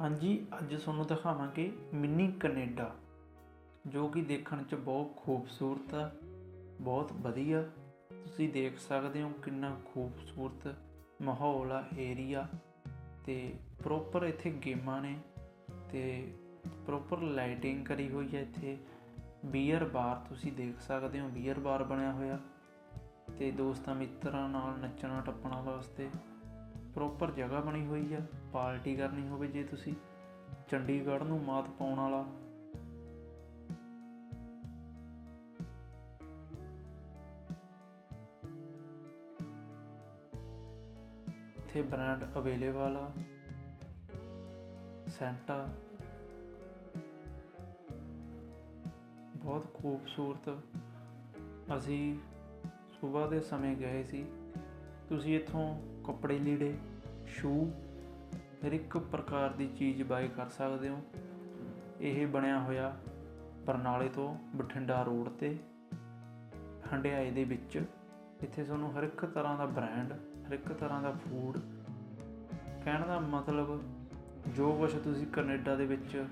ਹਾਂਜੀ, ਅੱਜ ਤੁਹਾਨੂੰ ਦਿਖਾਵਾਂਗੇ ਮਿੰਨੀ ਕੈਨੇਡਾ, ਜੋ ਕਿ ਦੇਖਣ 'ਚ ਬਹੁਤ ਖੂਬਸੂਰਤ ਆ ਬਹੁਤ ਵਧੀਆ। ਤੁਸੀਂ ਦੇਖ ਸਕਦੇ ਹੋ ਕਿੰਨਾ ਖੂਬਸੂਰਤ ਮਾਹੌਲ ਆ, ਏਰੀਆ। ਤੇ ਪ੍ਰੋਪਰ ਇੱਥੇ ਗੇਮਾਂ ਨੇ ਤੇ ਪ੍ਰੋਪਰ ਲਾਈਟਿੰਗ ਕਰੀ ਹੋਈ ਹੈ ਇੱਥੇ। ਬੀਅਰ ਬਾਰ ਤੁਸੀਂ ਦੇਖ ਸਕਦੇ ਹੋ, ਬੀਅਰ ਬਾਰ ਬਣਿਆ ਹੋਇਆ। ਤੇ ਦੋਸਤਾਂ ਮਿੱਤਰਾਂ ਨਾਲ ਨੱਚਣਾ ਟੱਪਣਾ ਵਾਸਤੇ ਪ੍ਰੋਪਰ ਜਗ੍ਹਾ ਬਣੀ ਹੋਈ ਆ ਪਾਰਟੀ ਕਰਨੀ ਹੋਵੇ ਜੇ ਤੁਸੀਂ, ਚੰਡੀਗੜ੍ਹ ਨੂੰ ਮਾਤ ਪਾਉਣ ਵਾਲਾ। ਇੱਥੇ ਬ੍ਰਾਂਡ ਅਵੇਲੇਬਲ ਆ ਸੈਂਟਾ ਬਹੁਤ ਖੂਬਸੂਰਤ। ਅਸੀਂ ਸਵੇਰ ਦੇ ਸਮੇਂ ਗਏ ਸੀ। ਤੁਸੀਂ ਇੱਥੋਂ ਕੱਪੜੇ ਲੀੜੇ ਸ਼ੂ ਹਰ ਇੱਕ ਪ੍ਰਕਾਰ ਦੀ ਚੀਜ਼ ਬਾਏ ਕਰ ਸਕਦੇ ਹੋ। ਇਹ ਬਣਿਆ ਹੋਇਆ ਬਰਨਾਲੇ ਤੋਂ ਬਠਿੰਡਾ ਰੋਡ ਤੇ, ਹੰਡਿਆਏ ਦੇ ਵਿੱਚ। ਇੱਥੇ ਤੁਹਾਨੂੰ ਹਰ ਇੱਕ ਤਰ੍ਹਾਂ ਦਾ ਬ੍ਰਾਂਡ ਹਰ ਇੱਕ ਤਰ੍ਹਾਂ ਦਾ ਫੂਡ ਕਹਿਣ ਦਾ ਮਤਲਬ ਜੋ ਕੁਛ ਤੁਸੀਂ ਕੈਨੇਡਾ ਦੇ ਵਿੱਚ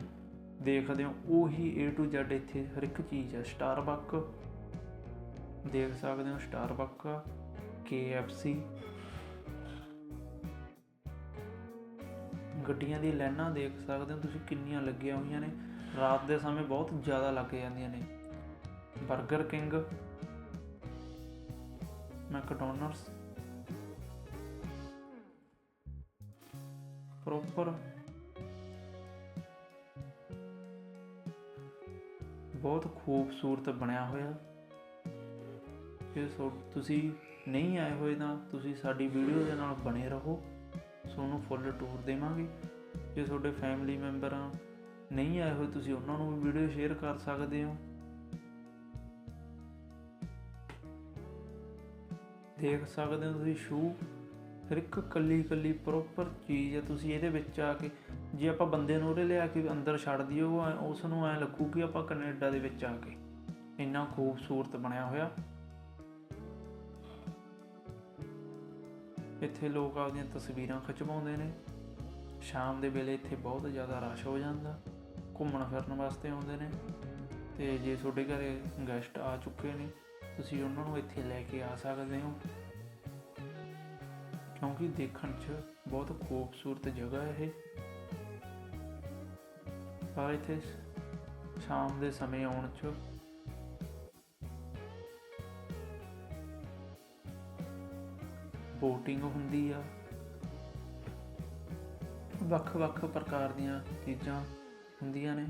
ਦੇਖਦੇ ਹੋ, ਉਹੀ A to Z ਇੱਥੇ ਹਰ ਇੱਕ ਚੀਜ਼ ਹੈ ਸਟਾਰਬਕ ਦੇਖ ਸਕਦੇ ਹੋ, ਸਟਾਰਬਕ KFC ਗੱਡੀਆਂ ਦੀ ਲਾਈਨਾਂ ਦੇਖ ਸਕਦੇ ਹੋ ਤੁਸੀਂ ਕਿੰਨੀਆਂ ਲੱਗੀਆਂ ਹੋਈਆਂ ਨੇ। ਰਾਤ ਦੇ ਸਮੇਂ ਬਹੁਤ ਜ਼ਿਆਦਾ ਲੱਗ ਜਾਂਦੀਆਂ ਨੇ। 버ਗਰ ਕਿੰਗ, ਮੈਕਡੋਨਲਡਸ, ਪ੍ਰੋਪਰ, ਬਹੁਤ ਖੂਬਸੂਰਤ ਬਣਿਆ ਹੋਇਆ। ਜੇ ਤੁਸੀਂ ਨਹੀਂ ਆਏ ਹੋਏ ਤਾਂ ਤੁਸੀਂ ਸਾਡੀ ਵੀਡੀਓ ਦੇ ਨਾਲ ਬਣੇ ਰਹੋ। ਤੁਹਾਨੂੰ ਫੁੱਲ ਟੂਰ ਦੇਵਾਂਗੇ। ਜੇ ਤੁਹਾਡੇ ਫੈਮਿਲੀ ਮੈਂਬਰ ਆ, ਨਹੀਂ ਆਏ ਹੋਏ, ਤੁਸੀਂ ਉਹਨਾਂ ਨੂੰ ਵੀ ਵੀਡੀਓ ਸ਼ੇਅਰ ਕਰ ਸਕਦੇ ਹੋ। ਦੇਖ ਸਕਦੇ ਹੋ ਤੁਸੀਂ ਸ਼ੂ ਹਰ ਇੱਕ ਕੱਲੀ ਕੱਲੀ ਪ੍ਰੋਪਰ ਚੀਜ਼ ਹੈ ਤੁਸੀਂ ਇਹਦੇ ਵਿੱਚ ਆ ਕੇ, ਜੇ ਆਪਾਂ ਬੰਦੇ ਨੂੰ ਉਰੇ ਲਿਆ ਕੇ ਅੰਦਰ ਛੱਡ ਦਿਓ ਉਹ ਐਂ- ਉਸ ਨੂੰ ਐ ਲੱਗੂ ਕਿ ਆਪਾਂ ਕੈਨੇਡਾ ਦੇ ਵਿੱਚ ਆ ਕੇ ਇੰਨਾ ਖੂਬਸੂਰਤ ਬਣਿਆ ਹੋਇਆ। ਇੱਥੇ ਲੋਕ ਆਪਦੀਆਂ ਤਸਵੀਰਾਂ ਖਿਚਵਾਉਂਦੇ ਨੇ। ਸ਼ਾਮ ਦੇ ਵੇਲੇ ਇੱਥੇ ਬਹੁਤ ਜ਼ਿਆਦਾ ਰਸ਼ ਹੋ ਜਾਂਦਾ। ਘੁੰਮਣ ਫਿਰਨ ਵਾਸਤੇ ਆਉਂਦੇ ਨੇ। ਤੇ ਜੇ ਤੁਹਾਡੇ ਘਰੇ ਗੈਸਟ ਆ ਚੁੱਕੇ ਨੇ, ਤੁਸੀਂ ਉਹਨਾਂ ਨੂੰ ਇੱਥੇ ਲੈ ਕੇ ਆ ਸਕਦੇ ਹੋ। ਕਿਉਂਕਿ ਦੇਖਣ 'ਚ ਬਹੁਤ ਖੂਬਸੂਰਤ ਜਗ੍ਹਾ ਹੈ ਇਹ। ਪਰ ਇੱਥੇ ਸ਼ਾਮ ਦੇ ਸਮੇਂ ਆਉਣ 'ਚ ਬੋਟਿੰਗ ਹੁੰਦੀ ਆ। ਵੱਖ-ਵੱਖ ਪ੍ਰਕਾਰ ਦੀਆਂ ਚੀਜ਼ਾਂ ਹੁੰਦੀਆਂ ਨੇ।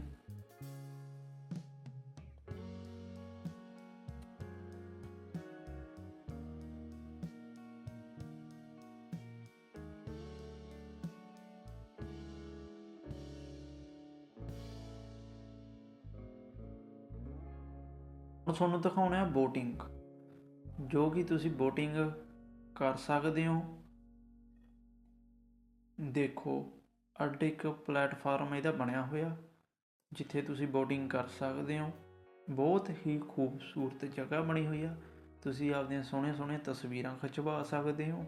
ਤੁਹਾਨੂੰ ਦਿਖਾਉਣਾ ਹੈ ਬੋਟਿੰਗ ਜੋ ਕਿ ਤੁਸੀਂ ਬੋਟਿੰਗ ਕਰ ਸਕਦੇ ਹੋ। ਦੇਖੋ, ਅੱਡ ਇੱਕ ਪਲੇਟਫਾਰਮ ਇਹਦਾ ਬਣਿਆ ਹੋਇਆ, ਜਿੱਥੇ ਤੁਸੀਂ ਬੋਟਿੰਗ ਕਰ ਸਕਦੇ ਹੋ। ਬਹੁਤ ਹੀ ਖੂਬਸੂਰਤ ਜਗ੍ਹਾ ਬਣੀ ਹੋਈ ਆ। ਤੁਸੀਂ ਆਪਦੀਆਂ ਸੋਹਣੇ ਸੋਹਣੇ ਤਸਵੀਰਾਂ ਖਿਚਵਾ ਸਕਦੇ ਹੋ।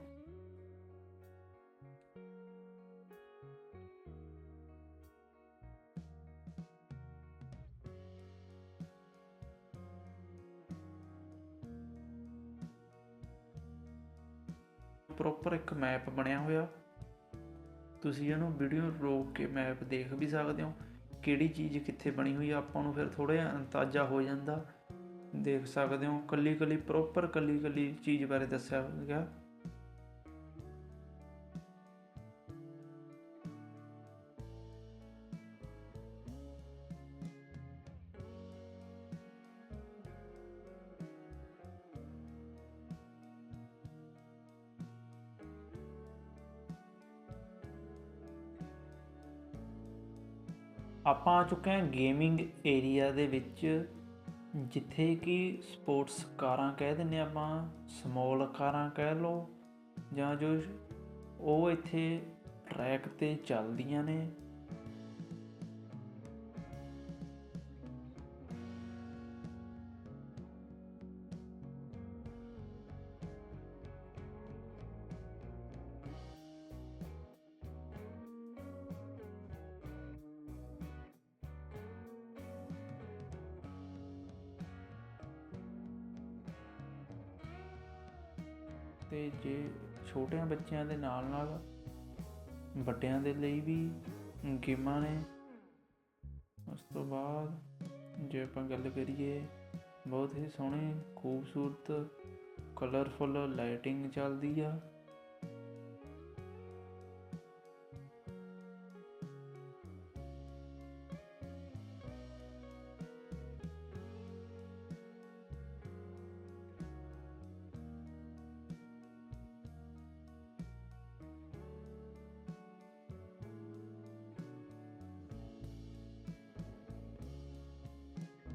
ਪ੍ਰੋਪਰ ਇੱਕ ਮੈਪ ਬਣਿਆ ਹੋਇਆ। ਤੁਸੀਂ ਇਹਨੂੰ ਵੀਡੀਓ ਰੋਕ ਕੇ ਮੈਪ ਦੇਖ ਵੀ ਸਕਦੇ ਹੋ। ਕਿਹੜੀ ਚੀਜ਼ ਕਿੱਥੇ ਬਣੀ ਹੋਈ ਆ, ਆਪਾਂ ਨੂੰ ਫਿਰ ਥੋੜਾ ਜਿਹਾ ਅੰਦਾਜ਼ਾ ਹੋ ਜਾਂਦਾ। ਦੇਖ ਸਕਦੇ ਹੋ ਕੱਲੀ ਕੱਲੀ ਪ੍ਰੋਪਰ ਕੱਲੀ ਕੱਲੀ ਚੀਜ਼ ਬਾਰੇ ਦੱਸਿਆ ਗਿਆ। ਆਪਾਂ ਆ ਚੁੱਕੇ ਹਾਂ ਗੇਮਿੰਗ ਏਰੀਆ ਦੇ ਵਿੱਚ, ਜਿੱਥੇ ਕਿ ਸਪੋਰਟਸ ਕਾਰਾਂ ਕਹਿ ਦਿੰਨੇ ਆਪਾਂ ਸਮੋਲ ਕਾਰਾਂ ਕਹਿ ਲਓ, ਜਾਂ ਜੋ ਉਹ ਇੱਥੇ ਟਰੈਕ ਤੇ ਚੱਲਦੀਆਂ ਨੇ। ਤੇ ਜੇ ਛੋਟਿਆਂ ਬੱਚਿਆਂ ਦੇ ਨਾਲ ਨਾਲ ਵੱਡਿਆਂ ਦੇ ਲਈ ਵੀ ਗੇਮਾਂ ਨੇ, ਉਸ ਤੋਂ ਬਾਅਦ ਜੇ ਆਪਾਂ ਗੱਲ ਕਰੀਏ ਬਹੁਤ ਹੀ ਸੋਹਣੇ, ਖੂਬਸੂਰਤ ਕਲਰਫੁੱਲ ਲਾਈਟਿੰਗ ਚੱਲਦੀ ਆ।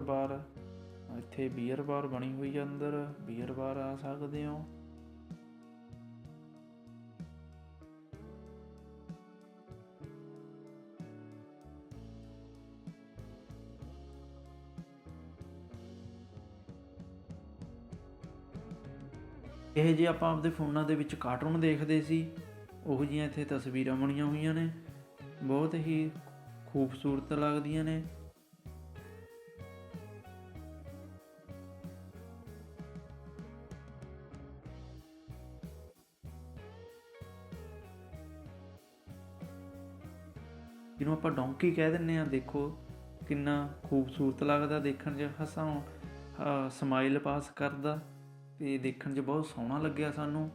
ਬਾਰ ਇੱਥੇ ਬੀਅਰ ਬਾਰ ਬਣੀ ਹੋਈ ਹੈ ਅੰਦਰ। ਬੀਅਰ ਬਾਰ ਆ ਸਕਦੇ ਹੋ। ਇਹ ਜੇ ਆਪਾਂ ਆਪਦੇ ਫੋਨਾਂ ਦੇ ਵਿੱਚ ਕਾਰਟੂਨ ਦੇਖਦੇ ਸੀ, ਉਹ ਜਿਹੀਆਂ ਇੱਥੇ ਤਸਵੀਰਾਂ ਬਣੀਆਂ ਹੋਈਆਂ ਨੇ। ਬਹੁਤ ਹੀ ਖੂਬਸੂਰਤ ਲੱਗਦੀਆਂ ਨੇ। ਆਪਾਂ ਡੌਂਕੀ ਕਹਿ ਦਿੰਨੇ ਆ ਦੇਖੋ ਕਿੰਨਾ ਖੂਬਸੂਰਤ ਲੱਗਦਾ ਦੇਖਣ 'ਚ ਹਸਾਉ ਸਮਾਈਲ ਪਾਸ ਕਰਦਾ ਤੇ ਦੇਖਣ 'ਚ ਬਹੁਤ ਸੋਹਣਾ ਲੱਗਿਆ ਸਾਨੂੰ।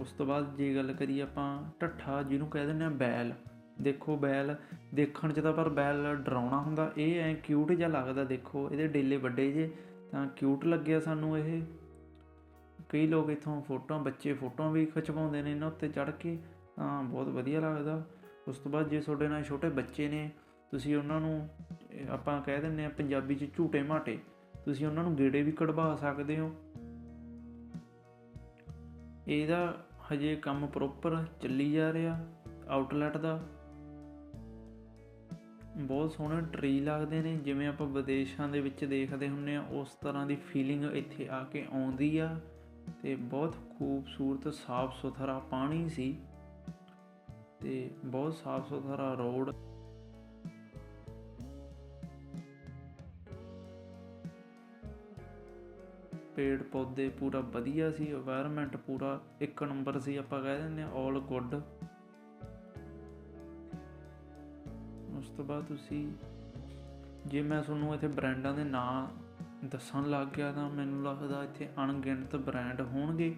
ਉਸ ਤੋਂ ਬਾਅਦ ਜੇ ਗੱਲ ਕਰੀਏ ਆਪਾਂ ਢੱਠਾ ਜਿਹਨੂੰ ਕਹਿ ਦਿੰਦੇ ਆ ਬੈਲ। ਦੇਖੋ ਬੈਲ ਦੇਖਣ 'ਚ ਤਾਂ ਪਰ ਬੈਲ ਡਰਾਉਣਾ ਹੁੰਦਾ, ਇਹ ਐ ਕਿਊਟ ਜਿਹਾ ਲੱਗਦਾ ਦੇਖੋ, ਇਹਦੇ ਡੇਲੇ ਵੱਡੇ ਜੇ ਤਾਂ ਕਿਊਟ ਲੱਗਿਆ ਸਾਨੂੰ ਇਹ। ਕਈ ਲੋਕ ਇਥੋਂ ਫੋਟੋਆਂ, ਬੱਚੇ ਫੋਟੋਆਂ ਵੀ ਖਿਚਵਾਉਂਦੇ ਨੇ ਇਹਨਾਂ ਉੱਤੇ ਚੜ੍ਹ ਕੇ, ਤਾਂ ਬਹੁਤ ਵਧੀਆ ਲੱਗਦਾ। ਉਸ ਤੋਂ ਬਾਅਦ ਜੇ ਤੁਹਾਡੇ ਨਾਲ ਛੋਟੇ ਬੱਚੇ ਨੇ, ਤੁਸੀਂ ਉਹਨਾਂ ਨੂੰ ਆਪਾਂ ਕਹਿ ਦਿੰਦੇ ਆ ਪੰਜਾਬੀ 'ਚ ਝੂਟੇ ਮਾਟੇ, ਤੁਸੀਂ ਉਹਨਾਂ ਨੂੰ ਗੇੜੇ ਵੀ ਕਢਵਾ ਸਕਦੇ ਹੋ। ਇਹਦਾ ਹਜੇ ਕੰਮ ਪ੍ਰੋਪਰ ਚੱਲੀ ਜਾ ਰਿਹਾ ਆਊਟਲੈਟ ਦਾ। ਬਹੁਤ ਸੋਹਣੇ ਟਰੀ ਲੱਗਦੇ ਨੇ, ਜਿਵੇਂ ਆਪਾਂ ਵਿਦੇਸ਼ਾਂ ਦੇ ਵਿੱਚ ਦੇਖਦੇ ਹੁੰਨੇ ਆ ਉਸ ਤਰ੍ਹਾਂ ਦੀ ਫੀਲਿੰਗ ਇੱਥੇ ਆ ਕੇ ਆਉਂਦੀ ਆ। ਤੇ ਬਹੁਤ ਖੂਬਸੂਰਤ ਸਾਫ਼ ਸੁਥਰਾ ਪਾਣੀ ਸੀ। ਤੇ ਬਹੁਤ ਸਾਫ਼ ਸੁਥਰਾ ਰੋਡ। ਪੇੜ ਪੌਦੇ ਪੂਰਾ ਵਧੀਆ ਸੀ এনवायरमेंट ਪੂਰਾ ਇੱਕ ਨੰਬਰ ਸੀ ਆਪਾਂ ਕਹਿ ਦਿੰਦੇ ਆ 올 ਗੁੱਡ ਉਸ ਤੋਂ ਬਾਅਦ ਤੁਸੀਂ, ਜੇ ਮੈਂ ਤੁਹਾਨੂੰ ਇੱਥੇ ਬ੍ਰਾਂਡਾਂ ਦੇ ਨਾਂ ਦੱਸਣ ਲੱਗ ਗਿਆ ਤਾਂ ਮੈਨੂੰ ਲੱਗਦਾ ਇੱਥੇ ਅਣਗਿਣਤ ਬ੍ਰਾਂਡ ਹੋਣਗੇ।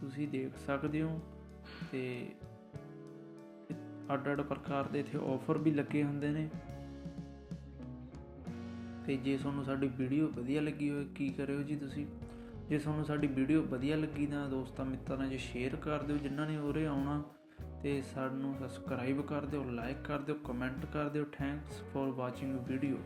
ਤੁਸੀਂ ਦੇਖ ਸਕਦੇ ਹੋ। ਤੇ ਅੱਡ ਅੱਡ ਪ੍ਰਕਾਰ ਦੇ ਇੱਥੇ ਆਫਰ ਵੀ ਲੱਗੇ ਹੁੰਦੇ ਨੇ। ਤੇ ਜੇ ਤੁਹਾਨੂੰ ਸਾਡੀ ਵੀਡੀਓ ਵਧੀਆ ਲੱਗੀ ਹੋਵੇ, ਕੀ ਕਰਿਓ ਜੀ ਤੁਸੀਂ? ਜੇ ਤੁਹਾਨੂੰ ਸਾਡੀ ਵੀਡੀਓ ਵਧੀਆ ਲੱਗੀ ਤਾਂ ਦੋਸਤਾਂ ਮਿੱਤਰਾਂ ਨਾਲ ਸ਼ੇਅਰ ਕਰ ਦਿਓ, ਜਿਨ੍ਹਾਂ ਨੇ ਉਰੇ ਆਉਣਾ, ਤੇ ਸਾਨੂੰ ਸਬਸਕ੍ਰਾਈਬ ਕਰ ਦਿਓ ਲਾਈਕ ਕਰ ਦਿਓ ਕਮੈਂਟ ਕਰ ਦਿਓ। Thanks for watching video